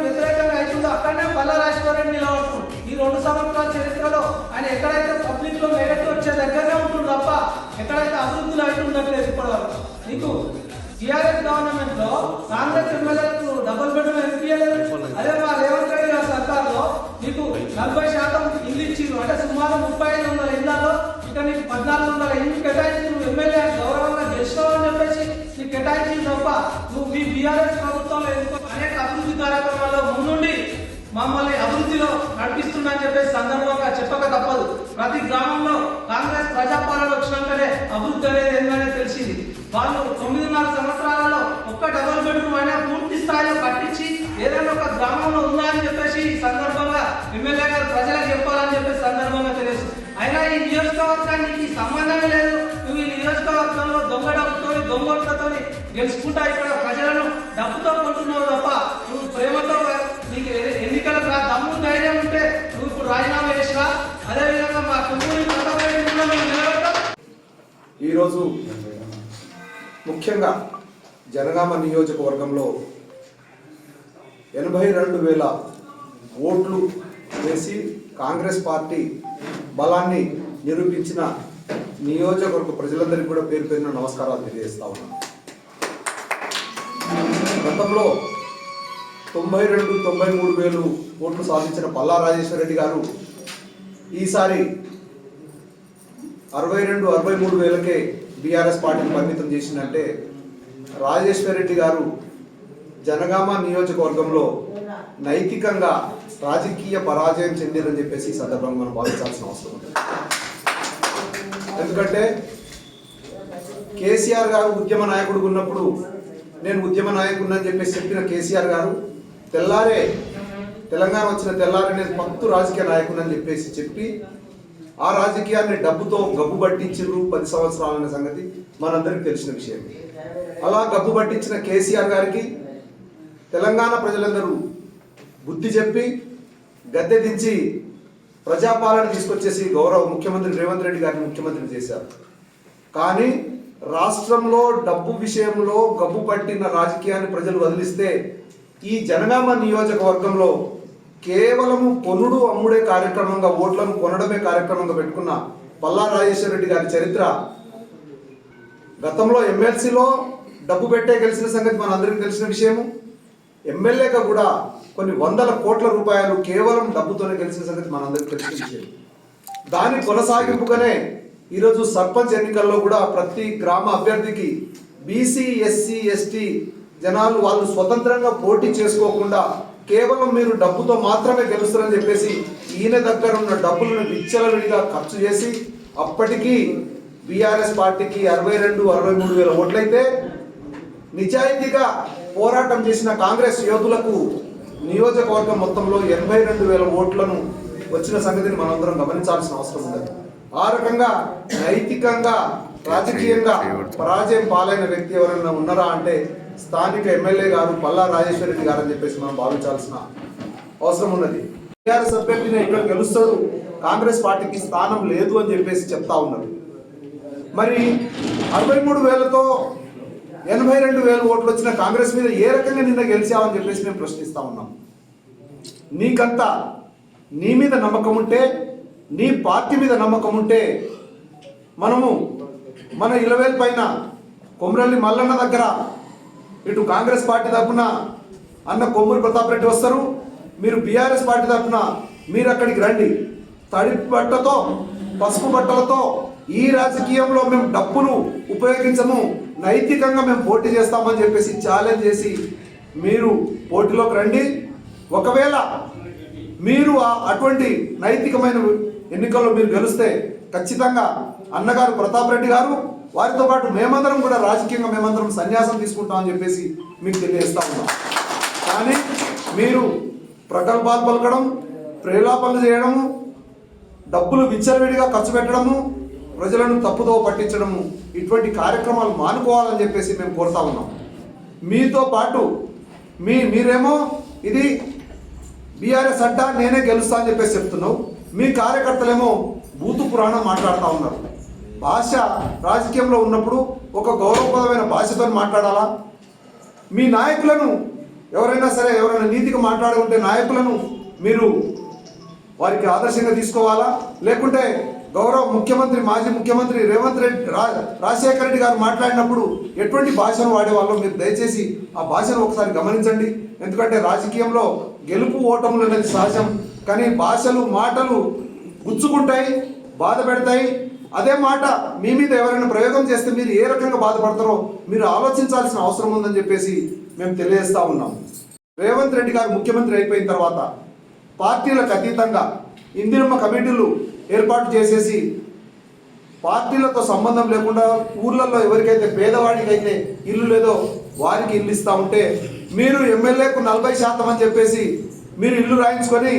వ్యతిరేకంగా అవుతుందో అక్కడనే పల్ల రాజశేఖరరెడ్డి నిలబడుతుంది ఈ రెండు సంవత్సరాల చరిత్రలో ఆయన ఎక్కడైతే పబ్లిక్లో మెగట్ వచ్చే దగ్గరనే ఉంటుంది తప్ప ఎక్కడైతే అభివృద్ధులు అయితే ఉండట్లేదు ఇప్పటివరకు? నీకు టీఆర్ఎస్ గవర్నమెంట్లో కాంగ్రెస్ ఎమ్మెల్యేలకు డబుల్ బెడ్రూమ్ ఎంపీఎల్ఏ అదే మా రేవంత్ రెడ్డి గారి సర్కార్లో నీకు నలభై శాతం ఇల్లు ఇచ్చిరు అంటే సుమారు ముప్పై ఐదు వందల ఇళ్ళలో ఇక్కడ నీకు పద్నాలుగు వందల ఇల్లు కేటాయించి నువ్వు ఎమ్మెల్యే గౌరవంగా గెలిచినావు అని చెప్పేసి నీకు కేటాయించింది తప్ప నువ్వు మీ బీఆర్ఎస్ ప్రభుత్వంలో ఎందుకు అనేక అభివృద్ధి కార్యక్రమాల్లో ముందుండి మమ్మల్ని అభివృద్ధిలో నడిపిస్తుందని చెప్పేసి సందర్భంగా చెప్పక తప్పదు. ప్రతి గ్రామంలో కాంగ్రెస్ ప్రజాపాలన వచ్చినాకనే అభివృద్ధి అనేది ఏంటనే తెలిసింది. వాళ్ళు తొమ్మిదిన్నర సంవత్సరాలలో ఒక్క డబుల్ బెడ్రూమ్ అయినా పూర్తి స్థాయిలో కట్టించి ఏదైనా ఒక గ్రామంలో ఉందా అని చెప్పేసి ఈ సందర్భంగా ఎమ్మెల్యే గారు ప్రజలకు చెప్పాలని చెప్పేసి సందర్భంగా తెలుసు అయినా ఈ నియోజకవర్గానికి సంబంధమే లేదు. నువ్వు ఈ నియోజకవర్గంలో దొంగ డబ్బుతో దొంగోట్లతో గెలుచుకుంటా ఇక్కడ ప్రజలను డబ్బుతో కొంటున్నావు తప్ప నువ్వు ప్రేమతో నీకు ఎ- ఎన్నికలకు రా దమ్ము ధైర్యం ఉంటే నువ్వు ఇప్పుడు రాజీనామా చేసినా అదేవిధంగా మా కుటుంబం ఈరోజు ముఖ్యంగా జనగామ నియోజకవర్గంలో ఎనభై రెండు వేల ఓట్లు వేసి కాంగ్రెస్ పార్టీ బలాన్ని నిరూపించిన నియోజకవర్గ ప్రజలందరికీ కూడా పేరు పేరున నమస్కారాలు తెలియజేస్తా ఉన్నాను. గతంలో తొంభై రెండు తొంభై మూడు వేలు ఓట్లు సాధించిన పల్లా రాజేశ్వర రెడ్డి గారు ఈసారి అరవై రెండు అరవై మూడు వేలకే బీఆర్ఎస్ పార్టీని పరిమితం చేసిందంటే రాజేశ్వర రెడ్డి గారు జనగామ నియోజకవర్గంలో నైతికంగా రాజకీయ పరాజయం చెందిరని చెప్పేసి ఈ సందర్భంగా మనం భావించాల్సిన అవసరం ఉంది. ఎందుకంటే కేసీఆర్ గారు ఉద్యమ నాయకుడు ఉన్నప్పుడు నేను ఉద్యమ నాయకుడిని అని చెప్పేసి చెప్పిన కేసీఆర్ గారు తెల్లారే తెలంగాణ వచ్చిన తెల్లారే నేను పత్తు రాజకీయ నాయకుడిని అని చెప్పేసి చెప్పి ఆ రాజకీయాన్ని డబ్బుతో గబ్బు పట్టించారు పది సంవత్సరాలన్న సంగతి మనందరికి తెలిసిన విషయం. అలా గబ్బు పట్టించిన కేసీఆర్ గారికి తెలంగాణ ప్రజలందరూ బుద్ధి చెప్పి గద్దె దించి ప్రజాపాలన తీసుకొచ్చేసి గౌరవ ముఖ్యమంత్రి రేవంత్ రెడ్డి గారిని ముఖ్యమంత్రిని చేశారు. కానీ రాష్ట్రంలో డబ్బు విషయంలో గబ్బు పట్టిన రాజకీయాన్ని ప్రజలు వదిలిస్తే ఈ జనగామ నియోజకవర్గంలో కేవలము కొనుడు అమ్ముడే కార్యక్రమంగా ఓట్లను కొనడమే కార్యక్రమంగా పెట్టుకున్న పల్లా రాజేశ్వర రెడ్డి గారి చరిత్ర. గతంలో ఎమ్మెల్సీలో డబ్బు పెట్టే గెలిచిన సంగతి మన అందరికీ తెలిసిన విషయము. ఎమ్మెల్యేగా కూడా కొన్ని వందల కోట్ల రూపాయలు కేవలం డబ్బుతోనే గెలిచిన సంగతి మనందరికీ తెలిసిన విషయం. దాని కొనసాగింపుగానే ఈరోజు సర్పంచ్ ఎన్నికల్లో కూడా ప్రతి గ్రామ అభ్యర్థికి బీసీ ఎస్సీ ఎస్టీ జనాలు వాళ్ళు స్వతంత్రంగా పోటీ చేసుకోకుండా కేవలం మీరు డబ్బుతో మాత్రమే గెలుస్తారని చెప్పేసి ఈయన దగ్గర ఉన్న డబ్బులను విచ్చలవిడిగా ఖర్చు చేసి అప్పటికి బీఆర్ఎస్ పార్టీకి అరవై రెండు అరవై మూడు వేల ఓట్లయితే నిజాయితీగా పోరాటం చేసిన కాంగ్రెస్ యోధులకు నియోజకవర్గం మొత్తంలో ఎనభై రెండు వేల ఓట్లను వచ్చిన సంగతిని మనందరం గమనించాల్సిన అవసరం ఉంది ఆ రకంగా నైతికంగా రాజకీయంగా పరాజయం పాలైన వ్యక్తి ఎవరైనా ఉన్నారా అంటే స్థానిక ఎమ్మెల్యే గారు పల్లా రాజేశ్వర రెడ్డి గారు అని చెప్పేసి మనం భావించాల్సిన అవసరం ఉన్నది. టీఆర్ఎస్ అభ్యర్థిని ఇక్కడ గెలుస్తాడు? కాంగ్రెస్ పార్టీకి స్థానం లేదు అని చెప్పేసి చెప్తా ఉన్నారు మరి అరవై మూడు వేలతో ఎనభై రెండు వేల ఓట్లు వచ్చిన కాంగ్రెస్ మీద ఏ రకంగా నిన్న గెలిచావని చెప్పేసి మేము ప్రశ్నిస్తా ఉన్నాం. నీకంతా నీ మీద నమ్మకం ఉంటే నీ పార్టీ మీద నమ్మకం ఉంటే మనము మన ఇలవేల్ పైన కొమరల్లి మల్లన్న దగ్గర ఇటు కాంగ్రెస్ పార్టీ తరఫున అన్న కొమ్మూరి ప్రతాప్ రెడ్డి వస్తారు. మీరు బీఆర్ఎస్ పార్టీ తరఫున మీరు అక్కడికి రండి. తడి బట్టతో పసుపు బట్టలతో ఈ రాజకీయంలో మేము డబ్బును ఉపయోగించము. నైతికంగా మేము పోటీ చేస్తామని చెప్పేసి ఛాలెంజ్ చేసి మీరు పోటీలోకి రండి. ఒకవేళ మీరు ఆ- అటువంటి నైతికమైన ఎన్నికల్లో మీరు గెలిస్తే ఖచ్చితంగా అన్నగారు ప్రతాప్ రెడ్డి గారు వారితో పాటు మేమందరం కూడా రాజకీయంగా మేమందరం సన్యాసం తీసుకుంటామని చెప్పేసి మీకు తెలియజేస్తా ఉన్నాం. కానీ మీరు ప్రగల్భాలు పలకడం ప్రేలాపనలు చేయడము డబ్బులు విచ్చలవిడిగా ఖర్చు పెట్టడము ప్రజలను తప్పుదో పట్టించడము ఇటువంటి కార్యక్రమాలు మానుకోవాలని చెప్పేసి మేము కోరుతా ఉన్నాం. మీతో పాటు మీ మీరేమో ఇది బీఆర్ఎస్ అడ్డా నేనే గెలుస్తా అని చెప్పేసి చెప్తున్నావు. మీ కార్యకర్తలేమో బూతు పురాణం మాట్లాడుతూ ఉన్నారు. భాష రాజకీయంలో ఉన్నప్పుడు ఒక గౌరవప్రదమైన భాషతో మాట్లాడాలా? మీ నాయకులను ఎవరైనా సరే ఎవరైనా నీతిగా మాట్లాడుకుంటే నాయకులను మీరు వారికి ఆదర్శంగా తీసుకోవాలా? లేకుంటే గౌరవ ముఖ్యమంత్రి మాజీ ముఖ్యమంత్రి రేవంత్ రెడ్డి రా- రాజశేఖర రెడ్డి గారు మాట్లాడినప్పుడు ఎటువంటి భాషను వాడేవాళ్ళో? మీరు దయచేసి ఆ భాషను ఒకసారి గమనించండి. ఎందుకంటే రాజకీయంలో గెలుపు ఓటములు అనేది సహజం. కానీ భాషలు మాటలు గుచ్చుకుంటాయి బాధ పెడతాయి. అదే మాట మీ మీద ఎవరైనా ప్రయోగం చేస్తే మీరు ఏ రకంగా బాధపడతారో మీరు ఆలోచించాల్సిన అవసరం ఉందని చెప్పేసి మేము తెలియజేస్తా ఉన్నాం. రేవంత్ రెడ్డి గారు ముఖ్యమంత్రి అయిపోయిన తర్వాత పార్టీలకు అతీతంగా ఇందిరమ్మ కమిటీలు ఏర్పాటు చేసేసి పార్టీలతో సంబంధం లేకుండా ఊర్లలో ఎవరికైతే పేదవాడికైతే ఇల్లు లేదో వారికి ఇల్లు ఇస్తూ ఉంటే మీరు ఎమ్మెల్యేకు నలభై శాతం అని చెప్పేసి మీరు ఇల్లు రాయించుకొని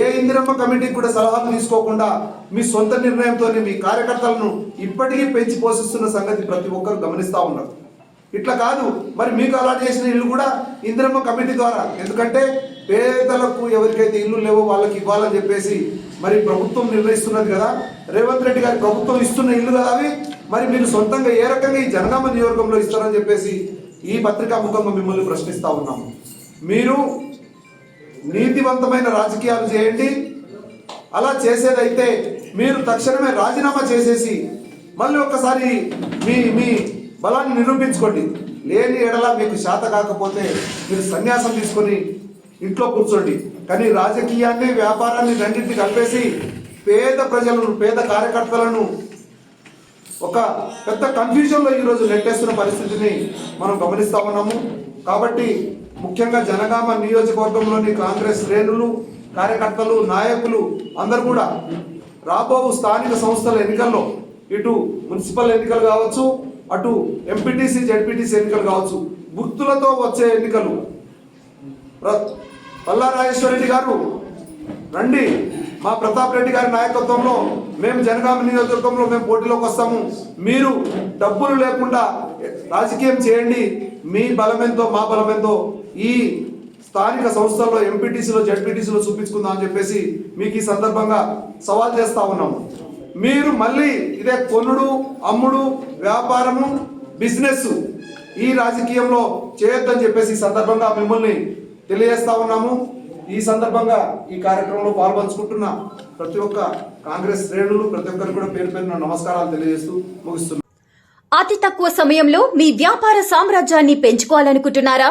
ఏ ఇందిరమ్మ కమిటీకి కూడా సలహాలు తీసుకోకుండా మీ సొంత నిర్ణయంతోనే మీ కార్యకర్తలను ఇప్పటికీ పెంచి పోషిస్తున్న సంగతి ప్రతి ఒక్కరు గమనిస్తూ ఉన్నారు. ఇట్లా కాదు మరి మీకు అలాట్ చేసిన ఇల్లు కూడా ఇందిరమ్మ కమిటీ ద్వారా. ఎందుకంటే పేదలకు ఎవరికైతే ఇల్లు లేవో వాళ్ళకి ఇవ్వాలని చెప్పేసి మరి ప్రభుత్వం నిర్ణయిస్తున్నది కదా. రేవంత్ రెడ్డి గారి ప్రభుత్వం ఇస్తున్న ఇల్లు కదా అవి. మరి మీరు సొంతంగా ఏ రకంగా ఈ జనగామ నియోజకవర్గంలో ఇస్తారని చెప్పేసి ఈ పత్రికా ముఖంగా మిమ్మల్ని ప్రశ్నిస్తూ ఉన్నాము. మీరు నీతివంతమైన రాజకీయాలు చేయండి. అలా చేసేదైతే మీరు తక్షణమే రాజీనామా చేసేసి మళ్ళీ ఒక్కసారి మీ మీ బలాన్ని నిరూపించుకోండి. లేని ఎడల మీకు శాత కాకపోతే మీరు సన్యాసం తీసుకొని ఇంట్లో కూర్చోండి. కానీ రాజకీయాన్ని వ్యాపారాన్ని రెండింటిని కలిపేసి పేద ప్రజలను పేద కార్యకర్తలను ఒక పెద్ద కన్ఫ్యూజన్లో ఈరోజు నెట్టేస్తున్న పరిస్థితిని మనం గమనిస్తా ఉన్నాము. కాబట్టి ముఖ్యంగా జనగామ నియోజకవర్గంలోని కాంగ్రెస్ శ్రేణులు కార్యకర్తలు నాయకులు అందరూ కూడా రాబో స్థానిక సంస్థల ఎన్నికల్లో ఇటు మున్సిపల్ ఎన్నికలు కావచ్చు అటు ఎంపీటీసీ జడ్పీటీసీ ఎన్నికలు కావచ్చు గుర్తులతో వచ్చే ఎన్నికలు. ప్ర- పల్లా గారు రండి. మా ప్రతాప్ రెడ్డి గారి నాయకత్వంలో మేము జనగామ నియోజకవర్గంలో మేము పోటీలోకి వస్తాము. మీరు డబ్బులు లేకుండా రాజకీయం చేయండి. మీ బలమెంతో మా బలమెంతో ఈ స్థానిక సంస్థల్లో ఎంపీటీసీలో జడ్పీటీసీలో చూపించుకుందాం అని చెప్పేసి మీకు ఈ సందర్భంగా సవాల్ చేస్తా ఉన్నాము. మీరు మళ్ళీ ఇదే కొనుడు అమ్ముడు వ్యాపారము బిజినెస్ ఈ రాజకీయంలో చేయొద్దని చెప్పేసి ఈ సందర్భంగా మిమ్మల్ని తెలియజేస్తా ఉన్నాము. ఈ సందర్భంగా ఈ కార్యక్రమంలో పాల్పంచుకుంటున్న ప్రతి ఒక్క కాంగ్రెస్ శ్రేణులు ప్రతి ఒక్కరు కూడా పేరు పేరున నమస్కారాలు తెలియజేస్తూ ముగిస్తున్నాను అతి తక్కువ సమయంలో మీ వ్యాపార సామ్రాజ్యాన్ని పెంచుకోవాలనుకుంటున్నారా?